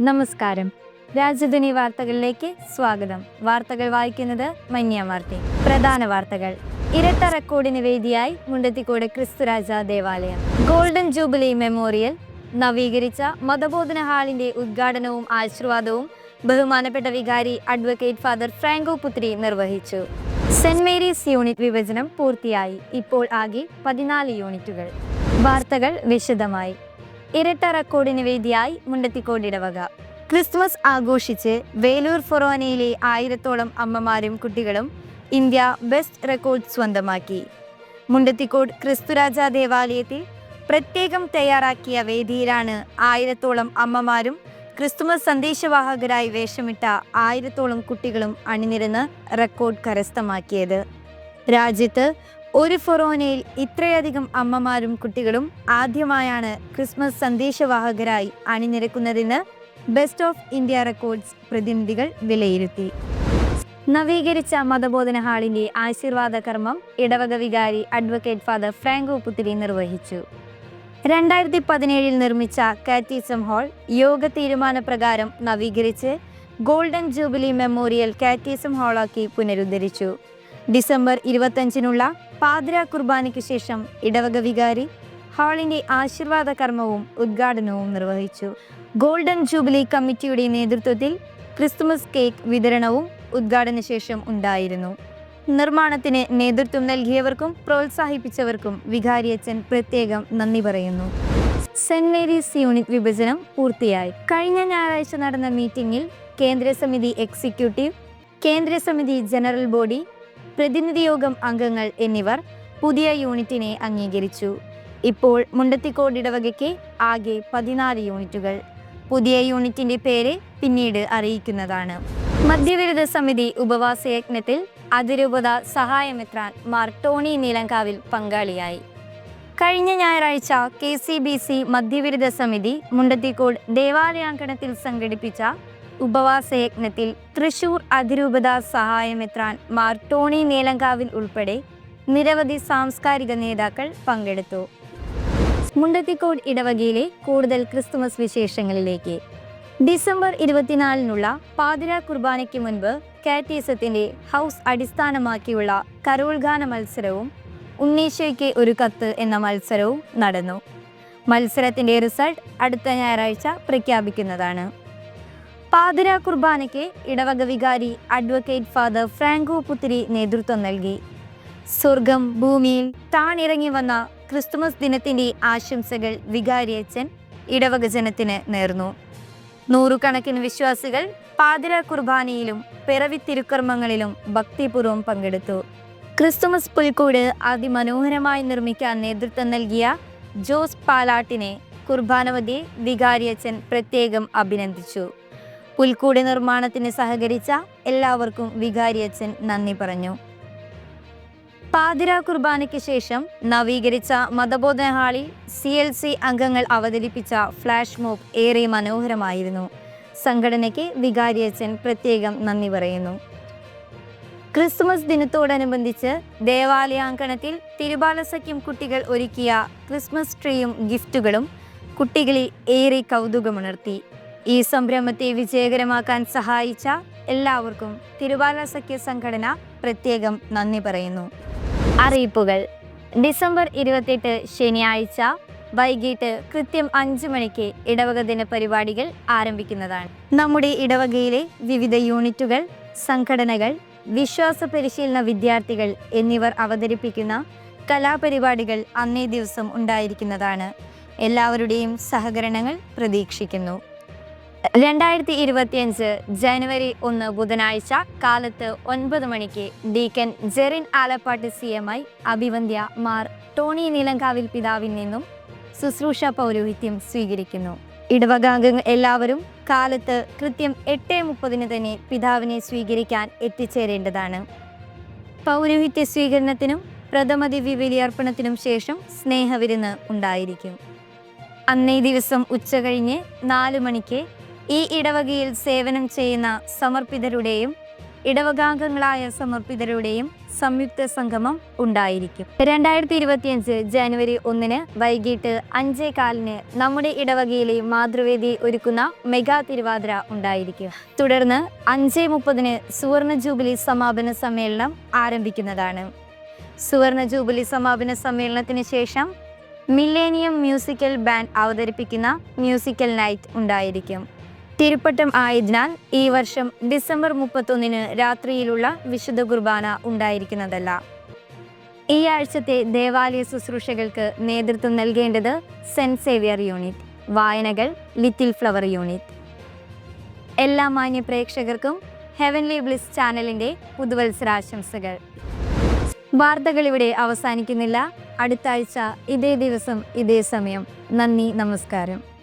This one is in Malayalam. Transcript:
നമസ്കാരം. രാജധാനി വാർത്തകളിലേക്ക് സ്വാഗതം. വാർത്തകൾ വായിക്കുന്നത് മന്യ പ്രധാന വാർത്തകൾ. ഇരട്ട റെക്കോർഡിന് വേദിയായി മുണ്ടത്തിക്കോട് ക്രിസ്തുരാജ ദേവാലയം. ഗോൾഡൻ ജൂബിലി മെമ്മോറിയൽ നവീകരിച്ച മതബോധന ഹാളിന്റെ ഉദ്ഘാടനവും ആശീർവാദവും ബഹുമാനപ്പെട്ട വികാരി അഡ്വക്കേറ്റ് ഫാദർ ഫ്രാങ്കോ പുത്രി നിർവഹിച്ചു. സെന്റ് മേരീസ് യൂണിറ്റ് വിഭജനം പൂർത്തിയായി. ഇപ്പോൾ ആകെ പതിനാല് യൂണിറ്റുകൾ. വാർത്തകൾ വിശദമായി. ഇരട്ട റെക്കോർഡിന് വേദിയായി മുണ്ടത്തിക്കോട് ക്രിസ്മസ് ആഘോഷിച്ച് വേലൂർ ഫൊറോനയിലെ ആയിരത്തോളം അമ്മമാരും കുട്ടികളും ഇന്ത്യ ബെസ്റ്റ് റെക്കോർഡ് സ്വന്തമാക്കി. മുണ്ടത്തിക്കോട് ക്രിസ്തുരാജ ദേവാലയത്തിൽ പ്രത്യേകം തയ്യാറാക്കിയ വേദിയിലാണ് ആയിരത്തോളം അമ്മമാരും ക്രിസ്തുമസ് സന്ദേശവാഹകരായി വേഷമിട്ട ആയിരത്തോളം കുട്ടികളും അണിനിരന്ന് റെക്കോർഡ് കരസ്ഥമാക്കിയത്. രാജ്യത്ത് ഒരു ഫൊറോനയിൽ ഇത്രയധികം അമ്മമാരും കുട്ടികളും ആദ്യമായാണ് ക്രിസ്മസ് സന്ദേശവാഹകരായി അണിനിരക്കുന്നതെന്ന് ബെസ്റ്റ് ഓഫ് ഇന്ത്യ റെക്കോർഡ്സ് പ്രതിനിധികൾ വിലയിരുത്തി. നവീകരിച്ച മതബോധന ഹാളിന്റെ ആശീർവാദ കർമ്മം ഇടവക വികാരി അഡ്വക്കേറ്റ് ഫാദർ ഫ്രാങ്കോ പുത്തിരി നിർവഹിച്ചു. രണ്ടായിരത്തി പതിനേഴിൽ നിർമ്മിച്ച കാറ്റീസം ഹാൾ യോഗ തീരുമാനപ്രകാരം നവീകരിച്ച് ഗോൾഡൻ ജൂബിലി മെമ്മോറിയൽ കാറ്റീസം ഹാളാക്കി പുനരുദ്ധരിച്ചു. ഡിസംബർ ഇരുപത്തഞ്ചിനുള്ള പാതിര കുർബാനയ്ക്ക് ശേഷം ഇടവക വികാരി ഹാളിന്റെ ആശീർവാദ കർമ്മവും ഉദ്ഘാടനവും നിർവഹിച്ചു. ഗോൾഡൻ ജൂബിലി കമ്മിറ്റിയുടെ നേതൃത്വത്തിൽ ക്രിസ്തുമസ് കേക്ക് വിതരണവും ഉദ്ഘാടന ശേഷം ഉണ്ടായിരുന്നു. നിർമ്മാണത്തിന് നേതൃത്വം നൽകിയവർക്കും പ്രോത്സാഹിപ്പിച്ചവർക്കും വികാരി വികാരിയച്ചൻ പ്രത്യേകം നന്ദി പറയുന്നു. സെന്റ് മേരീസ് യൂണിറ്റ് വിഭജനം പൂർത്തിയായി. കഴിഞ്ഞ ഞായറാഴ്ച നടന്ന മീറ്റിംഗിൽ കേന്ദ്ര സമിതി എക്സിക്യൂട്ടീവ് കേന്ദ്ര സമിതി ജനറൽ ബോഡി പ്രതിനിധി യോഗം അംഗങ്ങൾ എന്നിവർ പുതിയ യൂണിറ്റിനെ അംഗീകരിച്ചു. ഇപ്പോൾ മുണ്ടത്തിക്കോട് ഇടവകയ്ക്ക് ആകെ പതിനാല് യൂണിറ്റുകൾ. പുതിയ യൂണിറ്റിന്റെ പേര് പിന്നീട് അറിയിക്കുന്നതാണ്. മദ്യവിരുദ്ധ സമിതി ഉപവാസ യജ്ഞത്തിൽ അതിരൂപത സഹായമെത്രാൻ മാർ ടോണി നീലങ്കാവിൽ പങ്കാളിയായി. കഴിഞ്ഞ ഞായറാഴ്ച കെ സി ബി സി മദ്യവിരുദ്ധ സമിതി മുണ്ടത്തിക്കോട് ദേവാലയാങ്കണത്തിൽ സംഘടിപ്പിച്ച ഉപവാസ യജ്ഞത്തിൽ തൃശൂർ അതിരൂപത സഹായമെത്രാൻ മാർ ടോണി നീലങ്കാവിൽ ഉൾപ്പെടെ നിരവധി സാംസ്കാരിക നേതാക്കൾ പങ്കെടുത്തു. മുണ്ടത്തിക്കോട് ഇടവകയിലെ കൂടുതൽ ക്രിസ്തുമസ് വിശേഷങ്ങളിലേക്ക്. ഡിസംബർ ഇരുപത്തിനാലിനുള്ള പാതിര കുർബാനയ്ക്ക് മുൻപ് കാറ്റീസത്തിന്റെ ഹൗസ് അടിസ്ഥാനമാക്കിയുള്ള കരോൾഗാന മത്സരവും ഉണ്ണീശോയ്ക്ക് ഒരു കത്ത് എന്ന മത്സരവും നടന്നു. മത്സരത്തിന്റെ റിസൾട്ട് അടുത്ത ഞായറാഴ്ച പ്രഖ്യാപിക്കുന്നതാണ്. പാതിര കുർബാനയ്ക്ക് ഇടവക വികാരി അഡ്വക്കേറ്റ് ഫാദർ ഫ്രാങ്കോ പുത്തിരി നേതൃത്വം നൽകി. സ്വർഗം ഭൂമിയിൽ താണിറങ്ങി വന്ന ക്രിസ്തുമസ് ദിനത്തിന്റെ ആശംസകൾ വികാരിയച്ചൻ ഇടവക ജനത്തിന് നേർന്നു. നൂറുകണക്കിന് വിശ്വാസികൾ പാതിര കുർബാനയിലും പിറവി തിരുക്കർമ്മങ്ങളിലും ഭക്തിപൂർവം പങ്കെടുത്തു. ക്രിസ്തുമസ് പുൽക്കൂട് അതിമനോഹരമായി നിർമ്മിക്കാൻ നേതൃത്വം നൽകിയ ജോസ് പാലാട്ടിനെ കുർബാനവതി വികാരിയച്ചൻ പ്രത്യേകം അഭിനന്ദിച്ചു. പുൽക്കൂട് നിർമ്മാണത്തിന് സഹകരിച്ച എല്ലാവർക്കും വികാരി അച്ഛൻ നന്ദി പറഞ്ഞു. പാതിര കുർബാനയ്ക്ക് ശേഷം നവീകരിച്ച മതബോധന ഹാളിൽ സി എൽ സി അംഗങ്ങൾ അവതരിപ്പിച്ച ഫ്ലാഷ് മോബ് ഏറെ മനോഹരമായിരുന്നു. സംഘടനയ്ക്ക് വികാരി അച്ഛൻ പ്രത്യേകം നന്ദി പറയുന്നു. ക്രിസ്മസ് ദിനത്തോടനുബന്ധിച്ച് ദേവാലയാങ്കണത്തിൽ തിരുബാലസഖ്യം കുട്ടികൾ ഒരുക്കിയ ക്രിസ്മസ് ട്രീയും ഗിഫ്റ്റുകളും കുട്ടികളിൽ ഏറെ കൗതുകമുണർത്തി. ഈ സംരംഭത്തെ വിജയകരമാക്കാൻ സഹായിച്ച എല്ലാവർക്കും തിരുബാലസഖ്യ സംഘടന പ്രത്യേകം നന്ദി പറയുന്നു. അറിയിപ്പുകൾ. ഡിസംബർ ഇരുപത്തെട്ട് ശനിയാഴ്ച വൈകിട്ട് കൃത്യം അഞ്ചു മണിക്ക് ഇടവക ദിന പരിപാടികൾ ആരംഭിക്കുന്നതാണ്. നമ്മുടെ ഇടവകയിലെ വിവിധ യൂണിറ്റുകൾ സംഘടനകൾ വിശ്വാസ പരിശീലന വിദ്യാർത്ഥികൾ എന്നിവർ അവതരിപ്പിക്കുന്ന കലാപരിപാടികൾ അന്നേ ദിവസം ഉണ്ടായിരിക്കുന്നതാണ്. എല്ലാവരുടെയും സഹകരണങ്ങൾ പ്രതീക്ഷിക്കുന്നു. രണ്ടായിരത്തി ഇരുപത്തിയഞ്ച് ജനുവരി ഒന്ന് ബുധനാഴ്ച കാലത്ത് ഒൻപത് മണിക്ക് deacon Jerin Alappatt C M I അഭിവന്ധ്യ Mar Tony Neelankavil പിതാവിൽ നിന്നും ശുശ്രൂഷ പൗരോഹിത്യം സ്വീകരിക്കുന്നു. ഇടവകാംഗങ്ങൾ എല്ലാവരും കാലത്ത് കൃത്യം എട്ട് മുപ്പതിന് തന്നെ പിതാവിനെ സ്വീകരിക്കാൻ എത്തിച്ചേരേണ്ടതാണ്. പൗരോഹിത്യ സ്വീകരണത്തിനും പ്രഥമദിവ്യ ബലിയർപ്പണത്തിനും ശേഷം സ്നേഹവിരുന്ന് ഉണ്ടായിരിക്കും. അന്നേ ദിവസം ഉച്ചകഴിഞ്ഞ് നാല് മണിക്ക് ഈ ഇടവകയിൽ സേവനം ചെയ്യുന്ന സമർപ്പിതരുടെയും ഇടവകാംഗങ്ങളായ സമർപ്പിതരുടെയും സംയുക്ത സംഗമം ഉണ്ടായിരിക്കും. രണ്ടായിരത്തി ഇരുപത്തിയഞ്ച് ജനുവരി ഒന്നിന് വൈകിട്ട് അഞ്ചേ കാലിന് നമ്മുടെ ഇടവകയിലെ മാതൃവേദി ഒരുക്കുന്ന മെഗാ തിരുവാതിര ഉണ്ടായിരിക്കും. തുടർന്ന് അഞ്ചേ മുപ്പതിന് സുവർണ ജൂബിലി സമാപന സമ്മേളനം ആരംഭിക്കുന്നതാണ്. സുവർണ ജൂബിലി സമാപന സമ്മേളനത്തിന് ശേഷം മില്ലേനിയം മ്യൂസിക്കൽ ബാൻഡ് അവതരിപ്പിക്കുന്ന മ്യൂസിക്കൽ നൈറ്റ് ഉണ്ടായിരിക്കും. തിരുപ്പട്ടം ആയതിനാൽ ഈ വർഷം ഡിസംബർ മുപ്പത്തൊന്നിന് രാത്രിയിലുള്ള വിശുദ്ധ കുർബാന ഉണ്ടായിരിക്കുന്നതല്ല. ഈ ആഴ്ചത്തെ ദേവാലയ ശുശ്രൂഷകൾക്ക് നേതൃത്വം നൽകേണ്ടത് സെന്റ് സേവിയർ യൂണിറ്റ് വായനകൾ ലിറ്റിൽ ഫ്ലവർ യൂണിറ്റ്. എല്ലാ മാന്യ പ്രേക്ഷകർക്കും ഹെവൻലി ബ്ലിസ് ചാനലിന്റെ പുതുവത്സരാശംസകൾ. വാർത്തകൾ ഇവിടെ അവസാനിക്കുന്നില്ല. അടുത്ത ആഴ്ച ഇതേ ദിവസം ഇതേ സമയം. നന്ദി നമസ്കാരം.